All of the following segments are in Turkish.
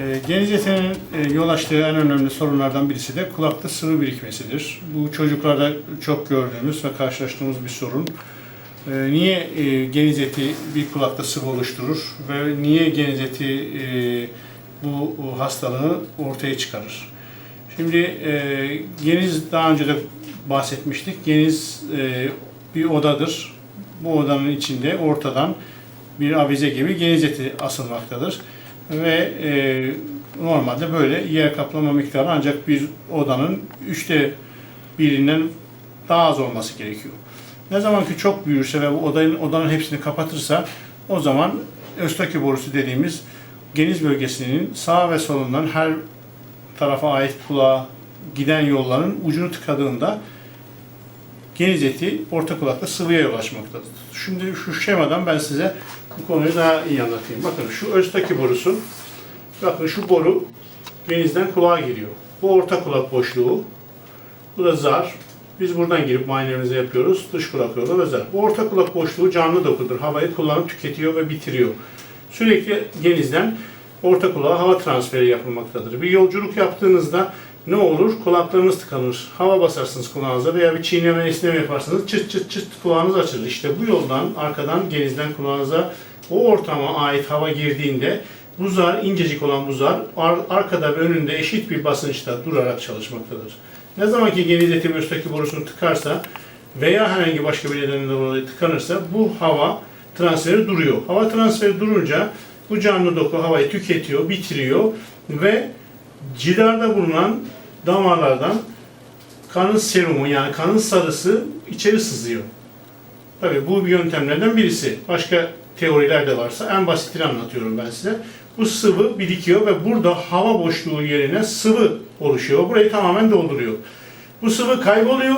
E, geniz etinin e, yol açtığı en önemli sorunlardan birisi de kulakta sıvı birikmesidir. Bu çocuklarda çok gördüğümüz ve karşılaştığımız bir sorun. E, niye e, geniz eti bir kulakta sıvı oluşturur ve niye geniz eti e, bu, hastalığı ortaya çıkarır? Şimdi geniz daha önce de bahsetmiştik. Geniz bir odadır. Bu odanın içinde ortadan bir avize gibi geniz eti asılmaktadır. Ve e, normalde böyle yer kaplama miktarı ancak bir odanın üçte birinden daha az olması gerekiyor. Ne zaman ki çok büyürse ve bu odanın, odanın hepsini kapatırsa o zaman Östaki borusu dediğimiz geniz bölgesinin sağ ve solundan her tarafa ait kulağa giden yolların ucunu tıkadığında geniz eti orta kulakta sıvıya yol. Şimdi şu şemadan ben size bu konuyu daha iyi anlatayım. Bakın şu Östaki borusu, bakın şu boru genizden kulağa giriyor. Bu orta kulak boşluğu, bu da zar. Biz buradan girip muayenelerimizi yapıyoruz. Dış kulak yolu ve zar. Bu orta kulak boşluğu canlı dokudur. Havayı kullanıp tüketiyor ve bitiriyor. Sürekli genizden orta kulağa hava transferi yapılmaktadır. Bir yolculuk yaptığınızda ne olur? Kulaklarınız tıkanır. Hava basarsınız kulağınıza veya bir çiğneme esneme yaparsınız. Çıt çıt çıt kulağınız açılır. İşte bu yoldan arkadan genizden kulağınıza o ortama ait hava girdiğinde bu zar incecik olan bu zar ar- arkada ve önünde eşit bir basınçta durarak çalışmaktadır. Ne zaman ki geniz eti üstteki borusunu tıkarsa veya herhangi başka bir nedenden dolayı tıkanırsa bu hava transferi duruyor. Hava transferi durunca bu canlı doku havayı tüketiyor, bitiriyor ve cidarda bulunan damarlardan kanın serumu yani kanın sarısı içeri sızıyor. Tabii bu bir yöntemlerden birisi. Başka teoriler de varsa en basitini anlatıyorum ben size. Bu sıvı birikiyor ve burada hava boşluğu yerine sıvı oluşuyor. Burayı tamamen dolduruyor. Bu sıvı kayboluyor,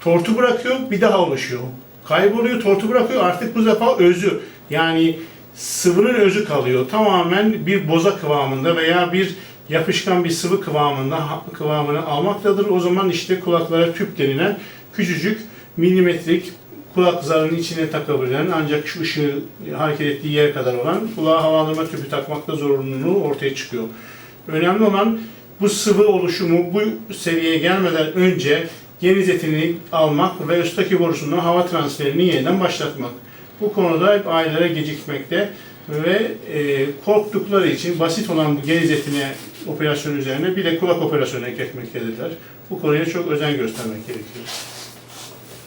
tortu bırakıyor, bir daha oluşuyor. Kayboluyor, tortu bırakıyor. Artık bu defa özü yani sıvının özü kalıyor. Tamamen bir boza kıvamında veya bir yapışkan bir sıvı kıvamında kıvamını almaktadır. O zaman işte kulaklara tüp denilen küçücük milimetrik kulak zarının içine takabilen ancak şu ışığı hareket ettiği yer kadar olan kulağa havalandırma tüpü takmakta zorunluluğu ortaya çıkıyor. Önemli olan bu sıvı oluşumu bu seviyeye gelmeden önce geniz etini almak ve üstteki borusundan hava transferini yeniden başlatmak. Bu konuda hep ailelere gecikmekte ve e, korktukları için basit olan bu geniz etine üzerine bir de kulak operasyonu ekletmektedirler. Bu konuya çok özen göstermek gerekiyor.